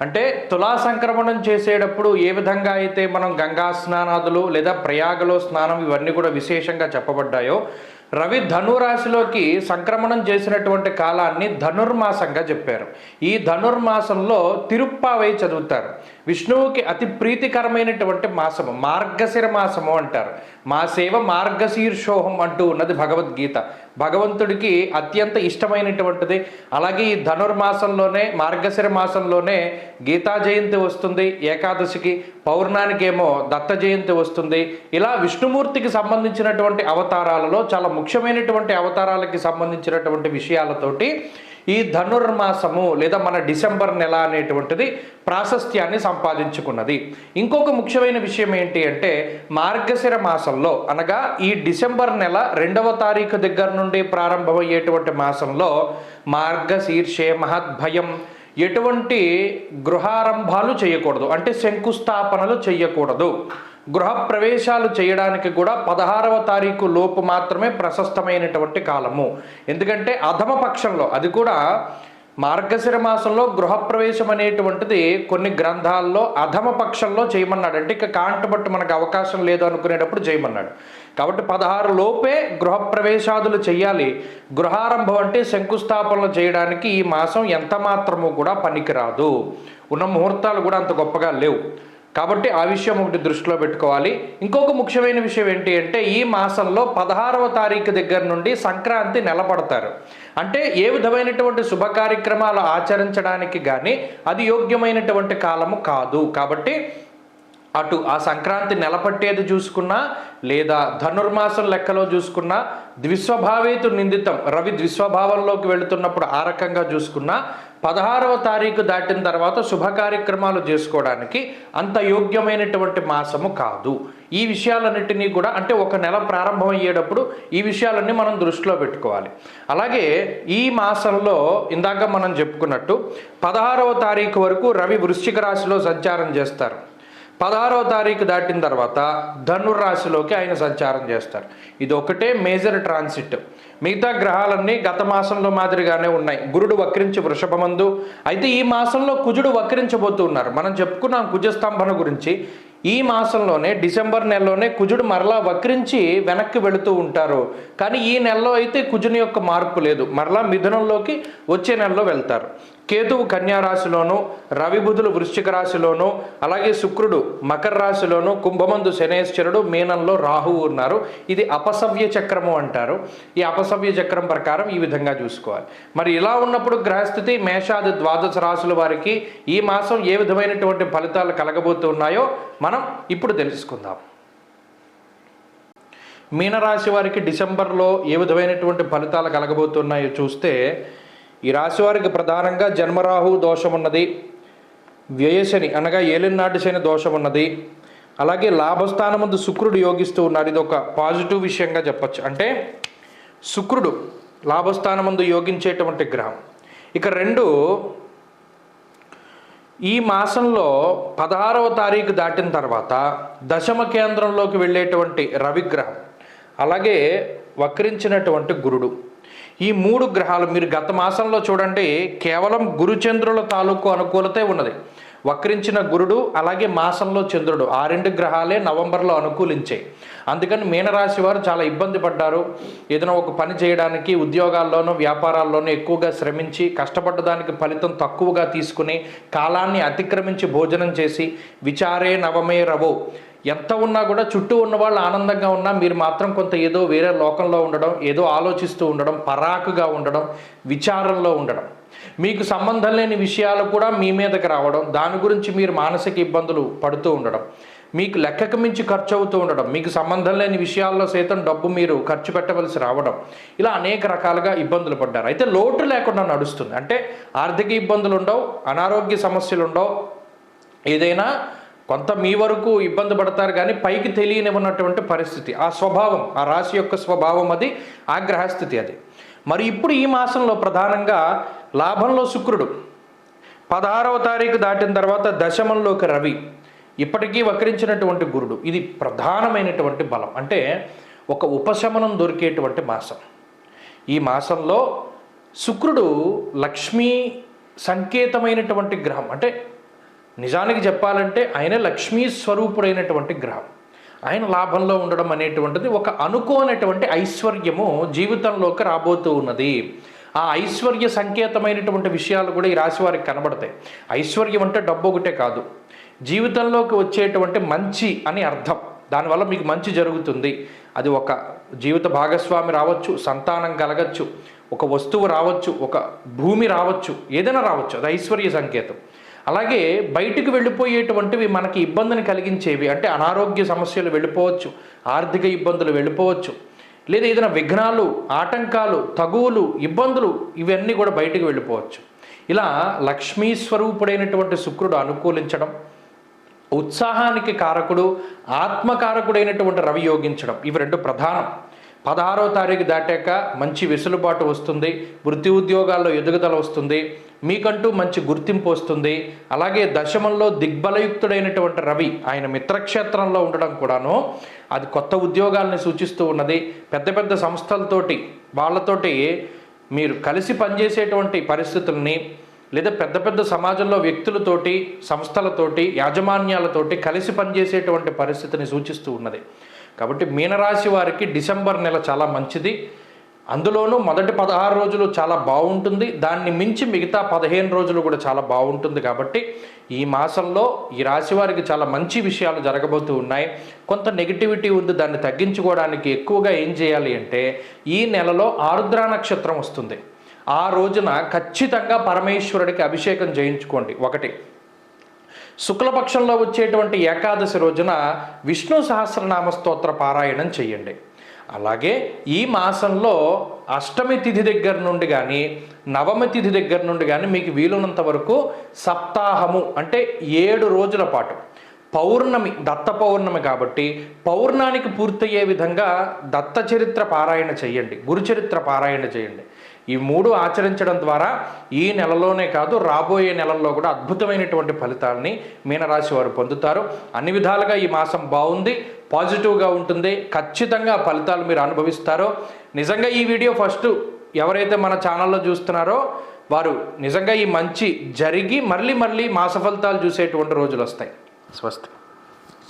అంటే తులా సంక్రమణం చేసేటప్పుడు ఏ విధంగా అయితే మనం గంగా స్నానాదులు లేదా ప్రయాగలో స్నానం ఇవన్నీ కూడా విశేషంగా చెప్పబడ్డాయో రవి ధనురాశిలోకి సంక్రమణం చేసినటువంటి కాలాన్ని ధనుర్మాసంగా చెప్పారు. ఈ ధనుర్మాసంలో తిరుప్పావై చదువుతారు. విష్ణువుకి అతి ప్రీతికరమైనటువంటి మాసము మార్గశిర మాసము అంటారు. మా సేవ మార్గశీర్షోహం అంటూ ఉన్నది భగవద్గీత. భగవంతుడికి అత్యంత ఇష్టమైనటువంటిది. అలాగే ఈ ధనుర్మాసంలోనే మార్గశిర మాసంలోనే గీతా జయంతి వస్తుంది ఏకాదశికి పౌర్ణానికేమో దత్త జయంతి వస్తుంది. ఇలా విష్ణుమూర్తికి సంబంధించినటువంటి అవతారాలలో చాలా ముఖ్యమైనటువంటి అవతారాలకి సంబంధించినటువంటి విషయాలతోటి ఈ ధనుర్మాసము లేదా మన డిసెంబర్ నెల అనేటువంటిది ప్రాశస్త్యాన్ని సంపాదించుకున్నది. ఇంకొక ముఖ్యమైన విషయం ఏంటి అంటే మార్గశిర మాసంలో అనగా ఈ డిసెంబర్ నెల రెండవ తారీఖు దగ్గర నుండి ప్రారంభమయ్యేటువంటి మాసంలో మార్గశీర్షే మహద్భయం ఎటువంటి గృహారంభాలు చేయకూడదు. అంటే శంకుస్థాపనలు చేయకూడదు. గృహ ప్రవేశాలు చేయడానికి కూడా పదహారవ తారీఖు లోపు మాత్రమే ప్రశస్తమైనటువంటి కాలము. ఎందుకంటే అధమ పక్షంలో అది కూడా మార్గశిర మాసంలో గృహప్రవేశం అనేటువంటిది కొన్ని గ్రంథాల్లో అధమ పక్షంలో చేయమన్నాడు. అంటే ఇక కాంటబట్టు మనకు అవకాశం లేదు అనుకునేటప్పుడు చేయమన్నాడు. కాబట్టి పదహారు లోపే గృహప్రవేశాదులు చేయాలి గృహారంభం అంటే శంకుస్థాపనలు చేయడానికి ఈ మాసం ఎంత మాత్రము కూడా పనికిరాదు. ఉన్న ముహూర్తాలు కూడా అంత గొప్పగా లేవు. కాబట్టి ఆ విషయం ఒకటి దృష్టిలో పెట్టుకోవాలి. ఇంకొక ముఖ్యమైన విషయం ఏంటి అంటే ఈ మాసంలో పదహారవ తారీఖు దగ్గర నుండి సంక్రాంతి నిలబడతారు. అంటే ఏ విధమైనటువంటి శుభ కార్యక్రమాలు ఆచరించడానికి కానీ అది యోగ్యమైనటువంటి కాలము కాదు. కాబట్టి అటు ఆ సంక్రాంతి నెలపట్టేది చూసుకున్నా లేదా ధనుర్మాసం లెక్కలో చూసుకున్నా ద్విస్వభావేతు నిందితం. రవి ద్విస్వభావంలోకి వెళుతున్నప్పుడు ఆ రకంగా చూసుకున్నా పదహారవ తారీఖు దాటిన తర్వాత శుభ కార్యక్రమాలు చేసుకోవడానికి అంత యోగ్యమైనటువంటి మాసము కాదు. ఈ విషయాలన్నిటినీ కూడా అంటే ఒక నెల ప్రారంభం అయ్యేటప్పుడు ఈ విషయాలన్నీ మనం దృష్టిలో పెట్టుకోవాలి. అలాగే ఈ మాసంలో ఇందాక మనం చెప్పుకున్నట్టు పదహారవ తారీఖు వరకు రవి వృశ్చిక రాశిలో సంచారం చేస్తారు. పదహారవ తారీఖు దాటిన తర్వాత ధనుర్రాశిలోకి ఆయన సంచారం చేస్తారు. ఇది ఒకటే మేజర్ ట్రాన్సిట్. మిగతా గ్రహాలన్నీ గత మాసంలో మాదిరిగానే ఉన్నాయి. గురుడు వక్రించి వృషభమందు. అయితే ఈ మాసంలో కుజుడు వక్రించబోతూ ఉన్నారు మనం చెప్పుకున్నాం కుజస్తంభన గురించి. ఈ మాసంలోనే డిసెంబర్ నెలలోనే కుజుడు మరలా వక్రించి వెనక్కి వెళుతూ ఉంటారు. కానీ ఈ నెలలో అయితే కుజుని యొక్క మార్పు లేదు. మరలా మిథునంలోకి వచ్చే నెలలో వెళ్తారు. కేతువు కన్యారాశిలోను రవిబుధులు రవి బుధులు వృశ్చిక రాశిలోను అలాగే శుక్రుడు మకర రాశిలోను కుంభమందు శనేశ్వరుడు మీనంలో రాహువు ఉన్నారు. ఇది అపసవ్య చక్రము అంటారు. ఈ అపసవ్య చక్రం ప్రకారం ఈ విధంగా చూసుకోవాలి. మరి ఇలా ఉన్నప్పుడు గ్రహస్థితి మేషాది ద్వాదశ రాశుల వారికి ఈ మాసం ఏ విధమైనటువంటి ఫలితాలు కలగబోతున్నాయో మనం ఇప్పుడు తెలుసుకుందాం. మీనరాశి వారికి డిసెంబర్లో ఏ విధమైనటువంటి ఫలితాలు కలగబోతున్నాయో చూస్తే ఈ రాశివారికి ప్రధానంగా జన్మరాహు దోషం ఉన్నది వ్యయశని అనగా ఏలినాటి శని దోషం ఉన్నది అలాగే లాభస్థానమందు శుక్రుడు యోగిస్తూ ఉన్నారు ఇది ఒక పాజిటివ్ విషయంగా చెప్పచ్చు. అంటే శుక్రుడు లాభస్థానమందు యోగించేటువంటి గ్రహం. ఇక రెండు ఈ మాసంలో పదహారవ తారీఖు దాటిన తర్వాత దశమ కేంద్రంలోకి వెళ్ళేటువంటి రవిగ్రహం. అలాగే వక్రించినటువంటి గురుడు. ఈ మూడు గ్రహాలు మీరు గత మాసంలో చూడండి కేవలం గురుచంద్రుల తాలూకు అనుకూలతే ఉన్నది. వక్రించిన గురుడు అలాగే మాసంలో చంద్రుడు. ఆ రెండు గ్రహాలే నవంబర్లో అనుకూలించాయి. అందుకని మీనరాశి వారు చాలా ఇబ్బంది పడ్డారు. ఏదైనా ఒక పని చేయడానికి ఉద్యోగాల్లోనూ వ్యాపారాల్లోనూ ఎక్కువగా శ్రమించి కష్టపడ్డదానికి ఫలితం తక్కువగా తీసుకుని కాలాన్ని అతిక్రమించి భోజనం చేసి విచారే నవమే రవో. ఎంత ఉన్నా కూడా చుట్టూ ఉన్న వాళ్ళు ఆనందంగా ఉన్నా మీరు మాత్రం కొంత ఏదో వేరే లోకంలో ఉండడం ఏదో ఆలోచిస్తూ ఉండడం పరాకుగా ఉండడం విచారంలో ఉండడం. మీకు సంబంధం లేని విషయాలు కూడా మీ మీదకి రావడం దాని గురించి మీరు మానసిక ఇబ్బందులు పడుతూ ఉండడం మీకు లెక్కకు మించి ఖర్చు అవుతూ ఉండడం మీకు సంబంధం లేని విషయాల్లో సైతం డబ్బు మీరు ఖర్చు పెట్టవలసి రావడం. ఇలా అనేక రకాలుగా ఇబ్బందులు పడ్డారు. అయితే లోటు లేకుండా నడుస్తుంది. అంటే ఆర్థిక ఇబ్బందులు ఉండవు అనారోగ్య సమస్యలు ఉండవు. ఏదైనా కొంత మీ వరకు ఇబ్బంది పడతారు కానీ పైకి తెలియనివ్వనటువంటి పరిస్థితి. ఆ స్వభావం ఆ రాశి యొక్క స్వభావం అది ఆ గ్రహస్థితి అది. మరి ఇప్పుడు ఈ మాసంలో ప్రధానంగా లాభంలో శుక్రుడు. పదహారవ తారీఖు దాటిన తర్వాత దశమంలోకి రవి. ఇప్పటికీ వక్రించినటువంటి గురుడు. ఇది ప్రధానమైనటువంటి బలం. అంటే ఒక ఉపశమనం దొరికేటువంటి మాసం. ఈ మాసంలో శుక్రుడు లక్ష్మీ సంకేతమైనటువంటి గ్రహం. అంటే నిజానికి చెప్పాలంటే ఆయన లక్ష్మీ స్వరూపుడైనటువంటి గ్రహం. ఆయన లాభంలో ఉండడం అనేటువంటిది ఒక అనుకోనటువంటి ఐశ్వర్యము జీవితంలోకి రాబోతూ ఉన్నది. ఆ ఐశ్వర్య సంకేతమైనటువంటి విషయాలు కూడా ఈ రాశి వారికి కనబడతాయి. ఐశ్వర్యం అంటే డబ్బు ఒకటే కాదు. జీవితంలోకి వచ్చేటువంటి మంచి అని అర్థం. దానివల్ల మీకు మంచి జరుగుతుంది. అది ఒక జీవిత భాగస్వామి రావచ్చు సంతానం కలగచ్చు ఒక వస్తువు రావచ్చు ఒక భూమి రావచ్చు ఏదైనా రావచ్చు. అది ఐశ్వర్య సంకేతం. అలాగే బయటికి వెళ్ళిపోయేటువంటివి మనకి ఇబ్బందిని కలిగించేవి అంటే అనారోగ్య సమస్యలు వెళ్ళిపోవచ్చు ఆర్థిక ఇబ్బందులు వెళ్ళిపోవచ్చు లేదా ఏదైనా విఘ్నాలు ఆటంకాలు తగువులు ఇబ్బందులు ఇవన్నీ కూడా బయటకు వెళ్ళిపోవచ్చు. ఇలా లక్ష్మీ స్వరూపుడైనటువంటి శుక్రుడు అనుకూలించడం ఉత్సాహానికి కారకుడు ఆత్మకారకుడైనటువంటి రవి యోగించడం ఇవి రెండు ప్రధానం. పదహారో తారీఖు దాటాక మంచి వెసులుబాటు వస్తుంది వృత్తి ఉద్యోగాల్లో ఎదుగుదల వస్తుంది మీకంటూ మంచి గుర్తింపు వస్తుంది. అలాగే దశమంలో దిగ్బలయుక్తుడైనటువంటి రవి ఆయన మిత్రక్షేత్రంలో ఉండడం కూడాను అది కొత్త ఉద్యోగాల్ని సూచిస్తూ ఉన్నది. పెద్ద పెద్ద సంస్థలతోటి వాళ్ళతోటి మీరు కలిసి పనిచేసేటువంటి పరిస్థితుల్ని లేదా పెద్ద పెద్ద సమాజంలో వ్యక్తులతోటి సంస్థలతోటి యాజమాన్యాలతోటి కలిసి పనిచేసేటువంటి పరిస్థితిని సూచిస్తూ ఉన్నది. కాబట్టి మీనరాశి వారికి డిసెంబర్ నెల చాలా మంచిది. అందులోనూ మొదటి పదహారు రోజులు చాలా బాగుంటుంది. దాన్ని మించి మిగతా పదిహేను రోజులు కూడా చాలా బాగుంటుంది కాబట్టి ఈ మాసంలో ఈ రాశి వారికి చాలా మంచి విషయాలు జరగబోతూ ఉన్నాయి. కొంత నెగిటివిటీ ఉంది. దాన్ని తగ్గించుకోవడానికి ఎక్కువగా ఏం చేయాలి అంటే ఈ నెలలో ఆరుద్ర నక్షత్రం వస్తుంది. ఆ రోజున ఖచ్చితంగా పరమేశ్వరుడికి అభిషేకం చేయించుకోండి. ఒకటి శుక్లపక్షంలో వచ్చేటువంటి ఏకాదశి రోజున విష్ణు సహస్రనామ స్తోత్ర పారాయణం చేయండి. అలాగే ఈ మాసంలో అష్టమి తిథి దగ్గర నుండి కానీ నవమి తిథి దగ్గర నుండి కానీ మీకు వీలున్నంత వరకు సప్తాహము అంటే ఏడు రోజుల పాటు. పౌర్ణమి దత్త పౌర్ణమి కాబట్టి పౌర్ణానికి పూర్తయ్యే విధంగా దత్త చరిత్ర పారాయణ చేయండి గురుచరిత్ర పారాయణ చేయండి. ఈ మూడు ఆచరించడం ద్వారా ఈ నెలలోనే కాదు రాబోయే నెలల్లో కూడా అద్భుతమైనటువంటి ఫలితాలని మీనరాశి వారు పొందుతారు. అన్ని విధాలుగా ఈ మాసం బాగుంది. పాజిటివ్గా ఉంటుంది. ఖచ్చితంగా ఫలితాలు మీరు అనుభవిస్తారో. నిజంగా ఈ వీడియో ఫస్ట్ ఎవరైతే మన ఛానల్లో చూస్తున్నారో వారు నిజంగా ఈ మంచి జరిగి మళ్ళీ మళ్ళీ మాస ఫలితాలు చూసేటువంటి రోజులు వస్తాయి. స్వస్తి.